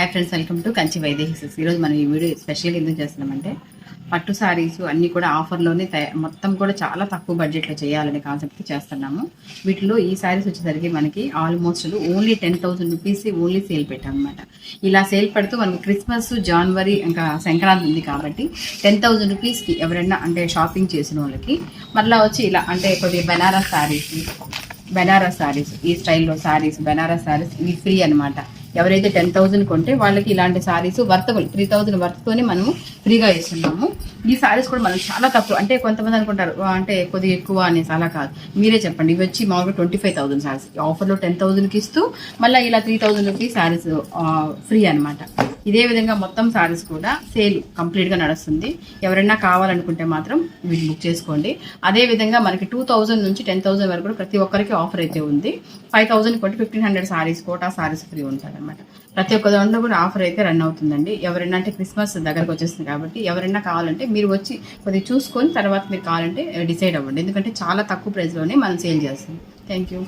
Hi friends welcome to Kanchi వైదేహిసెస్ ఈరోజు మనం ఈ వీడియో స్పెషల్ ఎందుకు చేస్తున్నామంటే పట్టు సారీస్ అన్నీ కూడా ఆఫర్లోనే మొత్తం కూడా చాలా తక్కువ బడ్జెట్లో చేయాలనే కాన్సెప్ట్ చేస్తున్నాము. వీటిలో ఈ సారీస్ వచ్చేసరికి మనకి almost only ten thousand rupees only sale పెట్టాం అనమాట ఇలా సేల్ పెడుతూ మనకి క్రిస్మస్ జనవరి ఇంకా సంక్రాంతి ఉంది కాబట్టి టెన్ థౌసండ్ రూపీస్కి ఎవరైనా అంటే షాపింగ్ చేసిన వాళ్ళకి మళ్ళీ వచ్చి ఇలా అంటే కొద్దిగా బెనారస్ సారీస్ బెనారస్ సారీస్ ఈ స్టైల్లో సారీస్ బెనారస్ సారీస్ ఇవి ఫ్రీ అనమాట ఎవరైతే టెన్ థౌసండ్ కొంటే వాళ్ళకి ఇలాంటి సారీస్ వర్తబుల్ త్రీ థౌసండ్ వర్త్తోనే మనము ఫ్రీగా ఇస్తున్నాము ఈ సారీస్ కూడా మనం చాలా తక్కువ అంటే కొంతమంది అనుకుంటారు అంటే కొద్దిగా ఎక్కువ అనేసి అలా కాదు. మీరే చెప్పండి ఇవి వచ్చి మామూలుగా ట్వంటీ ఫైవ్ థౌసండ్ సారీస్ ఆఫర్లో టెన్ థౌసండ్కి ఇస్తూ మళ్ళీ ఇలా త్రీ థౌజండ్కి సారీస్ ఫ్రీ అనమాట ఇదే విధంగా మొత్తం శారీస్ కూడా సేల్ కంప్లీట్గా నడుస్తుంది. ఎవరైనా కావాలనుకుంటే మాత్రం వీటిని బుక్ చేసుకోండి. అదే విధంగా మనకి టూ థౌజండ్ నుంచి టెన్ థౌసండ్ వరకు కూడా ప్రతి ఒక్కరికి ఆఫర్ అయితే ఉంది. ఫైవ్ థౌసండ్ కొంటే fifteen hundred sarees Kota sarees free ఉంటారనమాట అనమాట ప్రతి ఒక్క దాంట్లో కూడా ఆఫర్ అయితే రన్ అవుతుందండి. ఎవరైనా అంటే క్రిస్మస్ దగ్గరకు వచ్చేస్తుంది కాబట్టి ఎవరైనా కావాలంటే మీరు వచ్చి కొద్దిగా చూసుకొని తర్వాత మీరు కావాలంటే డిసైడ్ అవ్వండి. ఎందుకంటే చాలా తక్కువ ప్రైస్లోనే మనం సేల్ చేస్తాం. Thank you.